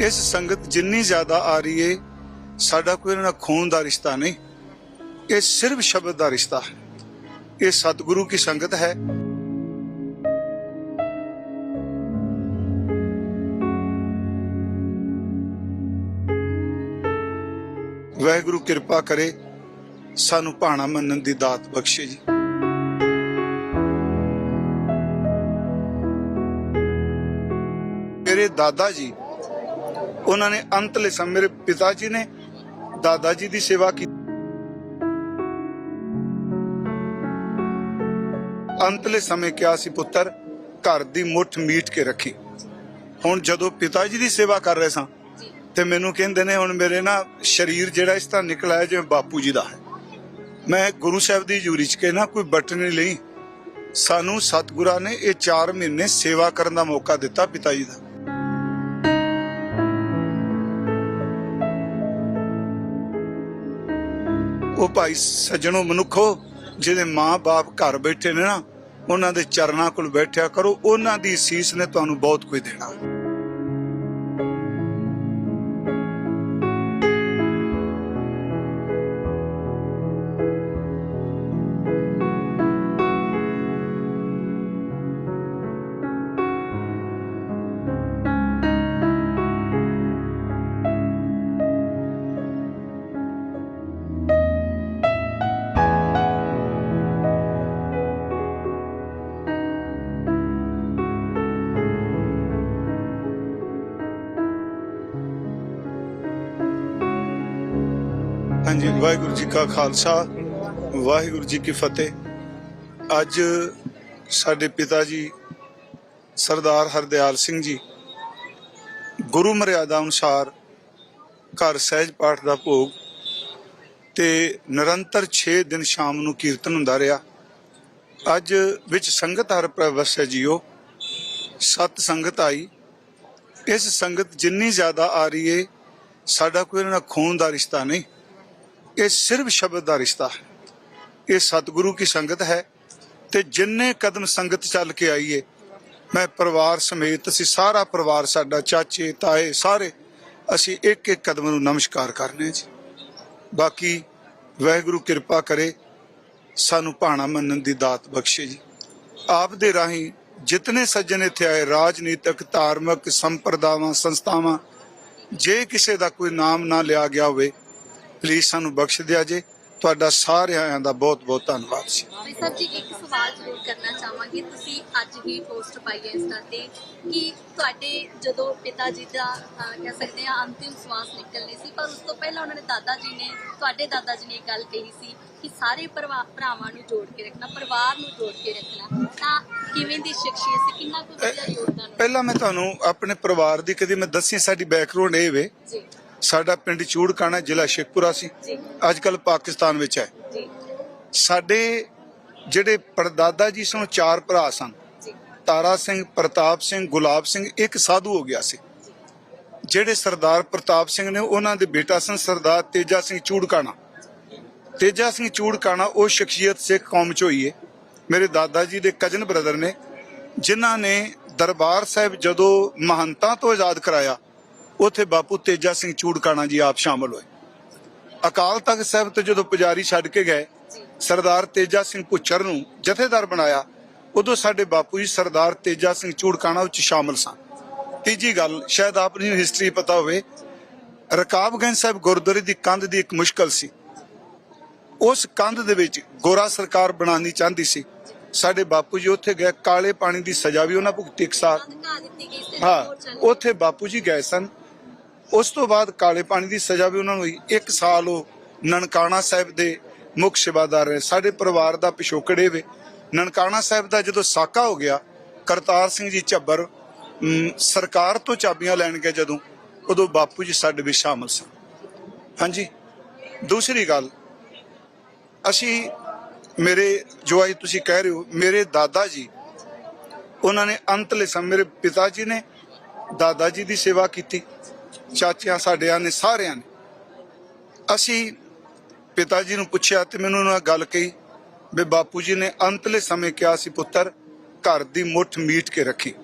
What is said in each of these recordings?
ਇਸ ਸੰਗਤ ਜਿੰਨੀ ਜ਼ਿਆਦਾ ਆ ਰਹੀ ਏ, ਸਾਡਾ ਕੋਈ ਇਹਨਾਂ ਖੂਨ ਦਾ ਰਿਸ਼ਤਾ ਨਹੀਂ। ਇਹ ਸਿਰਫ ਸ਼ਬਦ ਦਾ ਰਿਸ਼ਤਾ ਹੈ। ਇਹ ਸਤਿਗੁਰੂ ਕੀ ਸੰਗਤ ਹੈ। ਵਾਹਿਗੁਰੂ ਕਿਰਪਾ ਕਰੇ, ਸਾਨੂੰ ਭਾਣਾ ਮੰਨਣ ਦੀ ਦਾਤ ਬਖਸ਼ੇ ਜੀ। ਮੇਰੇ ਦਾਦਾ ਜੀ ਉਹਨਾਂ ਨੇ ਅੰਤਲੇ ਸਮੇਂ ਮੇਰੇ ਪਿਤਾ ਜੀ ਨੇ ਦਾਦਾ ਜੀ ਦੀ ਸੇਵਾ ਕੀਤੀ ਅੰਤਲੇ ਸਮੇਂ ਕਿਹਾ ਸੀ ਪੁੱਤਰ ਘਰ ਦੀ ਮੁੱਠ ਮੀਟ ਕੇ ਰੱਖੀ। ਹੁਣ ਜਦੋਂ ਪਿਤਾ ਜੀ ਦੀ ਸੇਵਾ ਕਰ ਰਹੇ ਸਾਂ ਤੇ ਮੈਨੂੰ ਕਹਿੰਦੇ ਨੇ ਹੁਣ ਮੇਰੇ ਨਾ ਸਰੀਰ ਜਿਹੜਾ ਇਸ ਤਰ੍ਹਾਂ ਨਿਕਲ ਆਇਆ ਜਿਵੇਂ ਬਾਪੂ ਜੀ ਦਾ ਹੈ। ਮੈਂ ਗੁਰੂ ਸਾਹਿਬ ਦੀ ਹਜ਼ੂਰੀ ਚ ਕੇ ਨਾ ਕੋਈ ਬਟਨ ਨਹੀਂ ਲਈ। ਸਾਨੂੰ ਸਤਿਗੁਰਾਂ ਨੇ ਇਹ 4 ਮਹੀਨੇ ਸੇਵਾ ਕਰਨ ਦਾ ਮੌਕਾ ਦਿੱਤਾ ਪਿਤਾ ਜੀ ਦਾ। ਉਹ ਭਾਈ ਸੱਜਣੋ ਮਨੁੱਖੋ, ਜਿਹਦੇ ਮਾਂ-ਬਾਪ ਘਰ ਬੈਠੇ ਨੇ ਨਾ, ਉਹਨਾਂ ਦੇ ਚਰਨਾਂ ਕੋਲ ਬੈਠਿਆ ਕਰੋ, ਉਹਨਾਂ ਦੀ ਸੀਸ ਨੇ ਤੁਹਾਨੂੰ ਬਹੁਤ ਕੁਝ ਦੇਣਾ। ਹਾਂਜੀ, ਵਾਹਿਗੁਰੂ ਜੀ ਕਾ ਖਾਲਸਾ, ਵਾਹਿਗੁਰੂ ਜੀ ਕੀ ਫਤਿਹ। ਅੱਜ ਸਾਡੇ ਪਿਤਾ ਜੀ ਸਰਦਾਰ ਹਰਦਿਆਲ ਸਿੰਘ ਜੀ ਗੁਰੂ ਮਰਿਆਦਾ ਅਨੁਸਾਰ ਘਰ ਸਹਿਜ ਪਾਠ ਦਾ ਭੋਗ ਤੇ ਨਿਰੰਤਰ 6 ਦਿਨ ਸ਼ਾਮ ਨੂੰ ਕੀਰਤਨ ਹੁੰਦਾ ਰਿਹਾ। ਅੱਜ ਵਿੱਚ ਸੰਗਤ ਹਰ ਪ੍ਰਵਸੈ ਜੀਓ, ਸਤ ਸੰਗਤ ਆਈ। ਇਸ ਸੰਗਤ ਜਿੰਨੀ ਜ਼ਿਆਦਾ ਆ ਰਹੀ ਏ, ਸਾਡਾ ਕੋਈ ਇਹਨਾਂ ਨਾਲ ਖੂਨ ਦਾ ਰਿਸ਼ਤਾ ਨਹੀਂ। ਇਹ ਸਿਰਫ ਸ਼ਬਦ ਦਾ ਰਿਸ਼ਤਾ ਹੈ। ਇਹ ਸਤਿਗੁਰੂ ਕੀ ਸੰਗਤ ਹੈ ਤੇ ਜਿੰਨੇ ਕਦਮ ਸੰਗਤ ਚੱਲ ਕੇ ਆਈਏ ਮੈਂ ਪਰਿਵਾਰ ਸਮੇਤ ਅਸੀਂ ਸਾਰਾ ਪਰਿਵਾਰ, ਸਾਡਾ ਚਾਚੇ, ਤਾਏ, ਸਾਰੇ ਅਸੀਂ ਇੱਕ ਇੱਕ ਕਦਮ ਨੂੰ ਨਮਸਕਾਰ ਕਰਨੇ ਜੀ। ਬਾਕੀ ਵਾਹਿਗੁਰੂ ਕਿਰਪਾ ਕਰੇ, ਸਾਨੂੰ ਭਾਣਾ ਮੰਨਣ ਦੀ ਦਾਤ ਬਖਸ਼ੇ ਜੀ। ਆਪ ਦੇ ਰਾਹੀਂ ਜਿਤਨੇ ਸੱਜਣ ਇੱਥੇ ਆਏ, ਰਾਜਨੀਤਿਕ, ਧਾਰਮਿਕ ਸੰਪਰਦਾਵਾਂ, ਸੰਸਥਾਵਾਂ, ਜੇ ਕਿਸੇ ਦਾ ਕੋਈ ਨਾਮ ਨਾ ਲਿਆ ਗਿਆ ਹੋਵੇ ਪਲੀਜ਼ ਸਾਨੂੰ ਬਖਸ਼ ਦਿਆ ਜੇ। ਤੁਹਾਡਾ ਸਾਰਿਆਂ ਦਾ ਬਹੁਤ ਬਹੁਤ ਧੰਨਵਾਦ ਜੀ। ਭਾਈ ਸਾਹਿਬ ਜੀ ਇੱਕ ਸਵਾਲ ਜ਼ਰੂਰ ਕਰਨਾ ਚਾਹਾਂਗੇ। ਤੁਸੀਂ ਅੱਜ ਹੀ ਪੋਸਟ ਪਾਈ ਹੈ ਇੰਸਟਾ ਤੇ ਕਿ ਤੁਹਾਡੇ ਜਦੋਂ ਪਿਤਾ ਜੀ ਦਾ ਅਹ, ਕਹਿ ਸਕਦੇ ਆ ਅੰਤਿਮ ਸਵਾਸ ਨਿਕਲਨੇ ਸੀ ਪਰ ਉਸ ਤੋਂ ਪਹਿਲਾਂ ਉਹਨਾਂ ਨੇ ਦਾਦਾ ਜੀ ਨੇ ਤੁਹਾਡੇ ਦਾਦਾ ਜੀ ਨੇ ਇੱਕ ਗੱਲ ਕਹੀ ਸੀ ਕਿ ਸਾਰੇ ਪਰਿਵਾ- ਭਰਾਵਾਂ ਨੂੰ ਜੋੜ ਕੇ ਰੱਖਣਾ ਪਰਿਵਾਰ ਨੂੰ ਜੋੜ ਕੇ ਰੱਖਣਾ। ਤਾਂ ਕਿਵੇਂ ਦੀ ਸ਼ਖਸੀਅਤ ਸੀ? ਕਿੰਨਾ ਕੁ ਵਧੀਆ ਯੋਗਦਾਨ ਪਹਿਲਾਂ ਮੈਂ ਤੁਹਾਨੂੰ ਆਪਣੇ ਪਰਿਵਾਰ ਦੀ ਕਦੀ ਮੈਂ ਦੱਸੀ ਸਾਡੀ ਬੈਕਗ੍ਰਾਉਂਡ ਇਹ ਵੇ। ਜੀ। ਸਾਡਾ ਪਿੰਡ ਚੂੜਕਾਣਾ ਜ਼ਿਲ੍ਹਾ ਸ਼ੇਖਪੁਰਾ ਸੀ। ਜੀ। ਅੱਜ ਕੱਲ ਪਾਕਿਸਤਾਨ ਵਿੱਚ ਹੈ। ਜੀ। ਸਾਡੇ ਜਿਹੜੇ ਪਰਦਾਦਾ ਜੀ ਸਨ ਚਾਰ ਭਰਾ ਸਨ। ਜੀ। ਤਾਰਾ ਸਿੰਘ ਪ੍ਰਤਾਪ ਸਿੰਘ ਗੁਲਾਬ ਸਿੰਘ ਇੱਕ ਸਾਧੂ ਹੋ ਗਿਆ ਸੀ। ਜਿਹੜੇ ਸਰਦਾਰ ਪ੍ਰਤਾਪ ਸਿੰਘ ਨੇ ਉਹਨਾਂ ਦੇ ਬੇਟਾ ਸਨ ਸਰਦਾਰ ਤੇਜਾ ਸਿੰਘ ਚੂੜਕਾਣਾ। ਤੇਜਾ ਸਿੰਘ ਚੂੜਕਾਣਾ ਉਹ ਸ਼ਖਸੀਅਤ ਸਿੱਖ ਕੌਮ ਚ ਹੋਈ ਏ। ਮੇਰੇ ਦਾਦਾ ਜੀ ਦੇ ਕਜ਼ਨ ਬ੍ਰਦਰ ਨੇ ਜਿਨ੍ਹਾਂ ਨੇ ਦਰਬਾਰ ਸਾਹਿਬ ਜਦੋਂ ਮਹੰਤਾਂ ਤੋਂ ਆਜ਼ਾਦ ਕਰਾਇਆ ਉੱਥੇ ਬਾਪੂ ਤੇਜਾ ਸਿੰਘ ਚੂੜਕਾਣਾ ਜੀ ਆਪ ਸ਼ਾਮਲ ਹੋਏ। ਅਕਾਲ ਤਖਤ ਸਾਹਿਬ ਤੋਂ ਜਦੋਂ ਪੁਜਾਰੀ ਛੱਡ ਕੇ ਗਏ ਸਰਦਾਰ ਤੇਜਾ ਸਿੰਘ ਪੁੱਛਰ ਨੂੰ ਜਥੇਦਾਰ ਬਣਾਇਆ ਉਦੋਂ ਸਾਡੇ ਬਾਪੂ ਜੀ ਸਰਦਾਰ ਤੇਜਾ ਸਿੰਘ ਚੂੜਕਾਣਾ ਵਿੱਚ ਸ਼ਾਮਲ ਸਨ। ਤੀਜੀ ਗੱਲ ਸ਼ਾਇਦ ਆਪ ਨੂੰ ਹਿਸਟਰੀ ਪਤਾ ਹੋਵੇ ਰਕਾਬਗੰਜ ਸਾਹਿਬ ਗੁਰਦੁਆਰੇ ਦੀ ਕੰਧ ਦੀ ਇੱਕ ਮੁਸ਼ਕਲ ਸੀ। ਉਸ ਕੰਧ ਦੇ ਵਿੱਚ ਗੋਰਾ ਸਰਕਾਰ ਬਣਾਉਣੀ ਚਾਹੁੰਦੀ ਸੀ। ਸਾਡੇ ਬਾਪੂ ਜੀ ਉੱਥੇ ਗਏ ਕਾਲੇ ਪਾਣੀ ਦੀ ਸਜ਼ਾ ਵੀ ਉਹਨਾਂ ਭੁਗਤੀ ਇੱਕ ਸਾਲ। ਹਾਂ ਉੱਥੇ ਬਾਪੂ ਜੀ ਗਏ ਸਨ। ਉਸ ਤੋਂ ਬਾਅਦ ਕਾਲੇ ਪਾਣੀ ਦੀ ਸਜ਼ਾ ਵੀ ਉਹਨਾਂ ਨੂੰ ਹੋਈ। ਇੱਕ ਸਾਲ ਉਹ ਨਨਕਾਣਾ ਸਾਹਿਬ ਦੇ ਮੁੱਖ ਸੇਵਾਦਾਰ ਰਹੇ। ਸਾਡੇ ਪਰਿਵਾਰ ਦਾ ਪਿਛੋਕੜੇ ਵੇ। ਨਨਕਾਣਾ ਸਾਹਿਬ ਦਾ ਜਦੋਂ ਸਾਕਾ ਹੋ ਗਿਆ, ਕਰਤਾਰ ਸਿੰਘ ਜੀ ਝੱਬਰ ਸਰਕਾਰ ਤੋਂ ਚਾਬੀਆਂ ਲੈਣ ਗਏ ਜਦੋਂ, ਉਦੋਂ ਬਾਪੂ ਜੀ ਸਾਡੇ ਵਿੱਚ ਸ਼ਾਮਲ ਸਨ। ਹਾਂਜੀ। ਦੂਸਰੀ ਗੱਲ, ਅਸੀਂ ਮੇਰੇ, ਜੋ ਅੱਜ ਤੁਸੀਂ ਕਹਿ ਰਹੇ ਹੋ, ਮੇਰੇ ਦਾਦਾ ਜੀ, ਉਹਨਾਂ ਨੇ ਅੰਤਲੇ ਸਮੇਂ ਮੇਰੇ ਪਿਤਾ ਜੀ ਨੇ ਦਾਦਾ ਜੀ ਦੀ ਸੇਵਾ ਕੀਤੀ। ਚਾਚਿਆਂ ਸਾਡਿਆਂ ਨੇ ਸਾਰਿਆਂ ਨੇ। ਅਸੀਂ ਪਿਤਾ ਜੀ ਨੂੰ ਪੁੱਛਿਆ ਤੇ ਮੈਨੂੰ ਉਹਨਾਂ ਗੱਲ ਕਹੀ ਵੀ ਬਾਪੂ ਜੀ ਨੇ ਅੰਤਲੇ ਸਮੇਂ ਕਿਹਾ ਸੀ ਪੁੱਤਰ ਘਰ ਦੀ ਮੁੱਠ ਮੀਟ ਕੇ ਰੱਖੀ।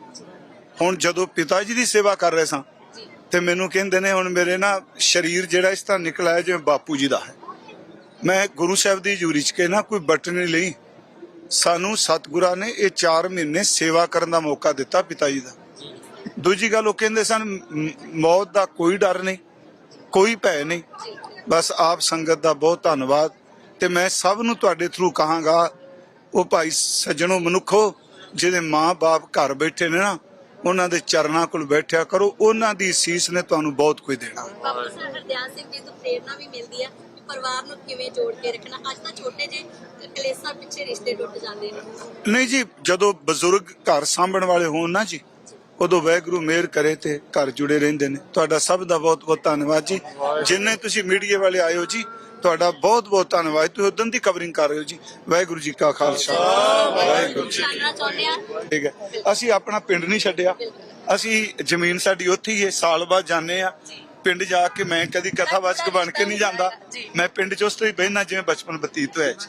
ਹੁਣ ਜਦੋਂ ਪਿਤਾ ਜੀ ਦੀ ਸੇਵਾ ਕਰ ਰਹੇ ਸਾਂ ਤੇ ਮੈਨੂੰ ਕਹਿੰਦੇ ਨੇ ਹੁਣ ਮੇਰੇ ਨਾ ਸਰੀਰ ਜਿਹੜਾ ਇਸ ਤਰ੍ਹਾਂ ਨਿਕਲਿਆ ਹੈ ਜਿਵੇਂ ਬਾਪੂ ਜੀ ਦਾ ਹੈ। ਮੈਂ ਗੁਰੂ ਸਾਹਿਬ ਦੀ ਹਜ਼ੂਰੀ ਚ ਕੇ ਨਾ ਕੋਈ ਬਟਨ ਨਹੀਂ ਲਈ। ਸਾਨੂੰ ਸਤਿਗੁਰਾਂ ਨੇ ਇਹ 4 ਮਹੀਨੇ ਸੇਵਾ ਕਰਨ ਦਾ ਮੌਕਾ ਦਿੱਤਾ ਪਿਤਾ ਜੀ ਦਾ। ਦੂਜੀ ਗੱਲ ਉਹ ਕਹਿੰਦੇ ਸਨ ਮੌਤ ਦਾ ਕੋਈ ਡਰ ਨਹੀਂ ਕੋਈ ਭੈ ਨਹੀਂ। ਬਸ ਆਪ ਸੰਗਤ ਦਾ ਬਹੁਤ ਧੰਨਵਾਦ। ਤੇ ਮੈਂ ਸਭ ਨੂੰ ਤੁਹਾਡੇ ਥਰੂ ਕਹਾਂਗਾ ਉਹ ਭਾਈ ਸੱਜਣੋ ਮਨੁੱਖੋ ਜਿਹਦੇ ਮਾਂ-ਬਾਪ ਘਰ ਬੈਠੇ ਨੇ ਨਾ ਉਹਨਾਂ ਦੇ ਚਰਨਾਂ ਕੋਲ ਬੈਠਿਆ ਕਰੋ। ਉਹਨਾਂ ਦੀ ਸੀਸ ਨੇ ਤੁਹਾਨੂੰ ਬਹੁਤ ਕੁਝ ਦੇਣਾ। ਬਾਬਾ ਸਾਹਿਬ ਹਰਦਿਆਲ ਸਿੰਘ ਜੀ ਤੋਂ ਪ੍ਰੇਰਣਾ ਵੀ ਮਿਲਦੀ ਕਿ ਪਰਿਵਾਰ ਨੂੰ ਕਿਵੇਂ ਜੋੜ ਕੇ ਰੱਖਣਾ। ਅੱਜ ਤਾਂ ਛੋਟੇ ਜਿਹੇ ਕਲੇਸਾਂ ਪਿੱਛੇ ਰਿਸ਼ਤੇ ਟੁੱਟ ਜਾਂਦੇ ਨੇ। ਨਹੀਂ ਜੀ ਜਦੋਂ ਬਜ਼ੁਰਗ ਘਰ ਸਾਂਭਣ ਵਾਲੇ ਹੋਣ ਨਾ ਜੀ ਉਦੋਂ ਵਾਹਿਗੁਰੂ ਮਿਹਰ ਕਰੇ ਤੇ ਘਰ ਜੁੜੇ ਰਹਿੰਦੇ ਨੇ। ਤੁਹਾਡਾ ਸਭ ਦਾ ਬਹੁਤ ਬਹੁਤ ਧੰਨਵਾਦ ਜੀ। ਜਿੰਨੇ ਤੁਸੀਂ ਮੀਡੀਆ ਵਾਲੇ ਹੋ ਜੀ ਤੁਹਾਡਾ ਬਹੁਤ ਬਹੁਤ ਧੰਨਵਾਦ। ਤੁਸੀਂ ਉਦੋਂ ਦੀ ਕਵਰਿੰਗ ਕਰ ਰਹੇ ਹੋ ਜੀ। ਵਾਹਿਗੁਰੂ ਜੀ ਕਾ ਖਾਲਸਾ। ਵਾਹਿਗੁਰੂ ਜੀ। ਠੀਕ ਹੈ। ਅਸੀਂ ਆਪਣਾ ਪਿੰਡ ਨਹੀਂ ਛੱਡਿਆ। ਅਸੀਂ ਜ਼ਮੀਨ ਸਾਡੀ ਉੱਥੇ ਹੀ ਹੈ। ਸਾਲ ਬਾਅਦ ਜਾਂਦੇ ਆ ਪਿੰਡ ਜਾ ਕੇ ਮੈਂ ਕਦੀ ਕਥਾਵਾਚਕ ਬਣ ਕੇ ਨਹੀਂ ਜਾਂਦਾ। ਮੈਂ ਪਿੰਡ ਚ ਉਸ ਤੋਂ ਹੀ ਬਹਿਣਾ ਜਿਵੇਂ ਬਚਪਨ ਬਤੀਤ ਹੋਇਆ ਜੀ।